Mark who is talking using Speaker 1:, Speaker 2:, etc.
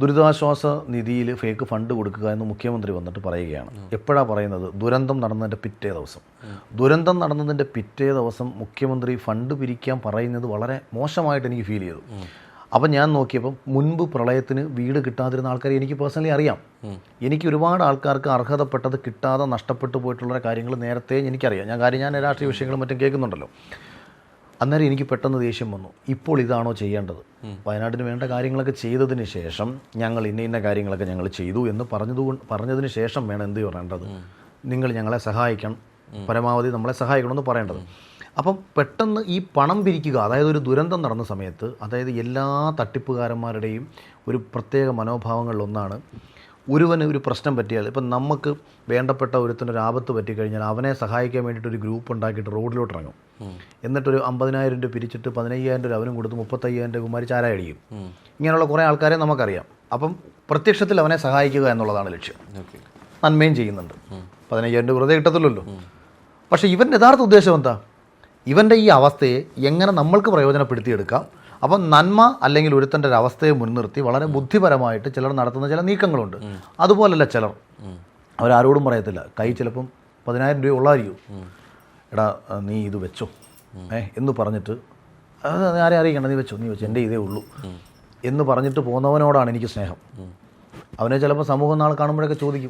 Speaker 1: ദുരിതാശ്വാസ നിധിയിൽ fake fund കൊടുക്കുക എന്ന് മുഖ്യമന്ത്രി വന്നിട്ട് പറയുകയാണ്. എപ്പോഴാണ് പറയുന്നത്? ദുരന്തം നടന്നതിന്റെ പിറ്റേ ദിവസം. ദുരന്തം നടന്നതിന്റെ പിറ്റേ ദിവസം മുഖ്യമന്ത്രി ഫണ്ട് പിരിക്കാൻ പറയുന്നത് വളരെ മോശമായിട്ട് എനിക്ക് ഫീൽ ചെയ്തു. അപ്പം ഞാൻ നോക്കിയപ്പം മുൻപ് പ്രളയത്തിന് വീട് കിട്ടാതിരുന്ന ആൾക്കാരെ എനിക്ക് പേഴ്സണലി അറിയാം. എനിക്ക് ഒരുപാട് ആൾക്കാർക്ക് അർഹതപ്പെട്ടത് കിട്ടാതെ നഷ്ടപ്പെട്ടു പോയിട്ടുള്ള കാര്യങ്ങൾ നേരത്തെ എനിക്കറിയാം. ഞാൻ കാര്യം ഞാൻ രാഷ്ട്രീയ വിഷയങ്ങളും മറ്റും കേൾക്കുന്നുണ്ടല്ലോ. അന്നേരം എനിക്ക് പെട്ടെന്ന് ദേഷ്യം വന്നു. ഇപ്പോൾ ഇതാണോ ചെയ്യേണ്ടത്? വയനാടിന് വേണ്ട കാര്യങ്ങളൊക്കെ ചെയ്തതിന് ശേഷം ഞങ്ങൾ ഇന്ന ഇന്ന കാര്യങ്ങളൊക്കെ ഞങ്ങൾ ചെയ്തു എന്ന് പറഞ്ഞത് പറഞ്ഞതിന് ശേഷം വേണം എന്ത് പറയേണ്ടത്? നിങ്ങൾ ഞങ്ങളെ സഹായിക്കണം. പരമാവധി നമ്മളെ സഹായിക്കണമെന്ന് പറയേണ്ടത്. അപ്പം പെട്ടെന്ന് ഈ പണം പിരിക്കുക അതായത് ഒരു ദുരന്തം നടന്ന സമയത്ത് അതായത് എല്ലാ തട്ടിപ്പുകാരന്മാരുടെയും ഒരു പ്രത്യേക മനോഭാവങ്ങളിലൊന്നാണ് ഒരുവന് ഒരു പ്രശ്നം പറ്റിയാൽ ഇപ്പം നമുക്ക് വേണ്ടപ്പെട്ട ഒരുത്തിനൊരു ആപത്ത് പറ്റിക്കഴിഞ്ഞാൽ അവനെ സഹായിക്കാൻ വേണ്ടിയിട്ട് ഒരു ഗ്രൂപ്പ് ഉണ്ടാക്കിയിട്ട് റോഡിലോട്ട് ഇറങ്ങും എന്നിട്ടൊരു അമ്പതിനായിരം രൂപ പിരിച്ചിട്ട് പതിനയ്യായിരം രൂപ അവനും കൊടുത്ത് മുപ്പത്തയ്യായിരം രൂപ കുമാരി ചാരായടിക്കും ഇങ്ങനെയുള്ള കുറേ ആൾക്കാരെ നമുക്കറിയാം. അപ്പം പ്രത്യക്ഷത്തിൽ അവനെ സഹായിക്കുക എന്നുള്ളതാണ് ലക്ഷ്യം. നന്മയും ചെയ്യുന്നുണ്ട്. പതിനയ്യായിരം രൂപ വെറുതെ കിട്ടത്തില്ലല്ലോ. പക്ഷേ ഇവന്റെ യഥാർത്ഥ ഉദ്ദേശം എന്താ? ഇവന്റെ ഈ അവസ്ഥയെ എങ്ങനെ നമ്മൾക്ക് പ്രയോജനപ്പെടുത്തിയെടുക്കാം? അപ്പം നന്മ അല്ലെങ്കിൽ ഒരുത്തന്റെ ഒരു അവസ്ഥയെ മുൻനിർത്തി വളരെ ബുദ്ധിപരമായിട്ട് ചിലർ നടത്തുന്ന ചില നീക്കങ്ങളുണ്ട്. അതുപോലല്ല ചിലർ. അവരാരോടും പറയത്തില്ല. കൈ ചിലപ്പം പതിനായിരം രൂപ ഉള്ളായിരിക്കും എടാ നീ ഇത് വെച്ചോ. ഏ എന്ന് പറഞ്ഞിട്ട് അത് ആരെ അറിയിക്കണം നീ വെച്ചോ നീ വെച്ചോ എന്റെ ഇതേ ഉള്ളൂ. എന്ന് പറഞ്ഞിട്ട് പോകുന്നവനോടാണ് എനിക്ക് സ്നേഹം. അവനെ ചിലപ്പോൾ സമൂഹം നാളെ കാണുമ്പോഴൊക്കെ ചോദിക്കും.